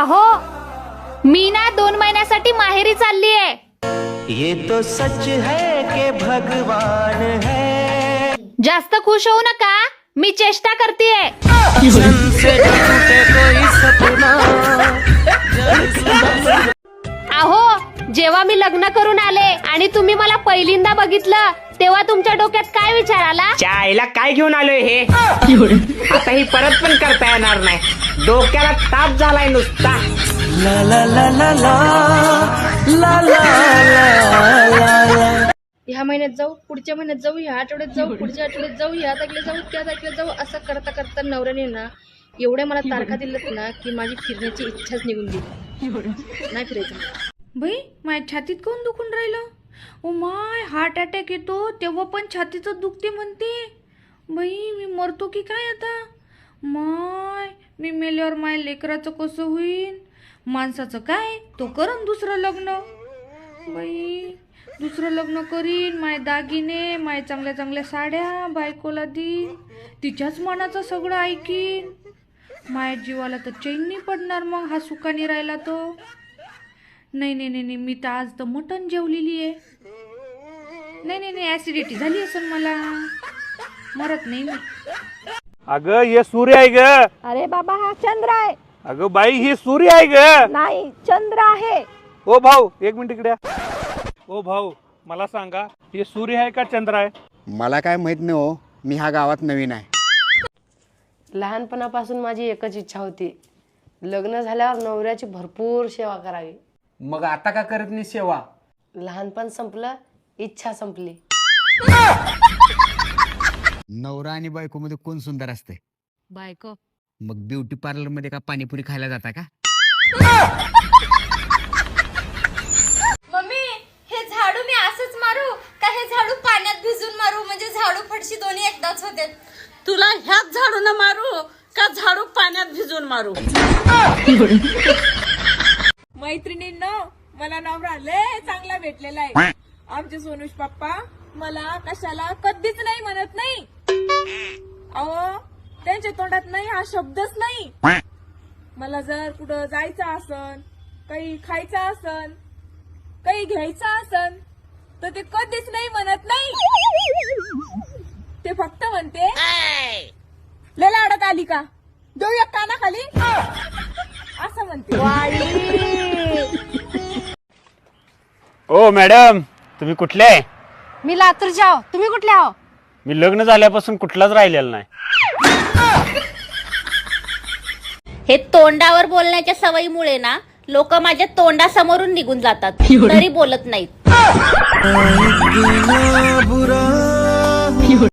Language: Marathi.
अहो मी ना दोन महिन्यासाठी माहेरी चालली आहे. ये तो सच है कि भगवान है। जास्त खुश होऊ नका मी चेष्टा करतेय. सपना अहो जेव्हा मी लग्न करून आले आणि तुम्ही मला पहिल्यांदा बघितलं तेव्हा तुमच्या डोक्यात काय विचार आला? चायला काय घेऊन आलोय हे? आता ही परत पण करता येणार नाही. डोक्याला ताप झालाय नुसता. ह्या महिन्यात जाऊ पुढच्या महिन्यात जाऊ ह्या आठवड्यात जाऊ पुढच्या आठवड्यात जाऊ ह्या तारखेला जाऊ त्या तारखेला जाऊ असं करता करता नवऱ्याने ना एवढ्या मला तारखा दिल्यात ना की माझी फिरण्याची इच्छाच निघून गेली. नाही फिरायचं. भाई माझ्या छातीत कोण दुखून राहिलं? ओ माय हार्ट अटॅक येतो तेव्हा पण छातीचं दुखते म्हणते. बाई मी मरतो की काय आता? माय मी मेल्यावर माय लेकराचं कसं होईन? माणसाचं काय? तो करन दुसरं लग्न. बाई दुसरं लग्न करीन माय दागिने माय चांगल्या चांगल्या साड्या बायकोला देईन तिच्याच मनाचं सगळं ऐकीन. माया जीवाला तर चैन नाही पडणार मग हा सुखाने राहिला तो. नाही नाही नाही नाही मी तर आज तर मटण जेवलेली आहे. नाही नाही नाही ऍसिडिटी झाली असेल मला. मरत नाही मी. अगं हे सूर्य आहे ग. अरे बाबा हा चंद्र आहे. अगं बाई ही सूर्य आहे ग. नाही चंद्र आहे. ओ भाऊ एक मिनिट इकडे या. ओ भाऊ मला सांगा हे सूर्य आहे का चंद्र आहे? मला काय माहीत नाही हो मी ह्या गावात नवीन आहे. लहानपणापासून माझी एकच इच्छा होती. लग्न झाल्यावर नवऱ्याची भरपूर सेवा करावी. मग आता का करत नाही सेवा? लहानपण संपलं इच्छा संपली. नवरा आणि बायको मध्ये कोण सुंदर असते बायको. मग ब्युटी पार्लरमध्ये का पाणीपुरी खायला जाता का? मम्मी हे झाडू मी असंच मारू का हे झाडू पाण्यात भिजून मारू? म्हणजे झाडू फडशी दोन्ही एकदाच होते. तुला ह्याच झाडून मारू का झाडू पाण्यात भिजून मारू? मैत्रिणींनो मला नवरा लय चांगला भेटलेला आहे. आमचे सोनुष पप्पा मला कशाला कधीच नाही म्हणत नाही. अहो त्यांच्या तोंडात नाही हा शब्दच नाही. मला जर कुठं जायचं असन काही खायचं असन काही घ्यायचं असन तर ते कधीच नाही म्हणत नाही. ते फक्त म्हणते लय लाडत आली का? देऊया काना खाली असं म्हणते. मॅडम तुम्ही कुठले आहे? मी लातूरच्या आहो. तुम्ही कुठले आहो? मी लग्न झाल्यापासून कुठलाच राहिलेला नाही. हे तोंडावर बोलण्याच्या सवयीमुळे ना लोक माझ्या तोंडासमोरून निघून जातात. तरी बोलत नाहीत.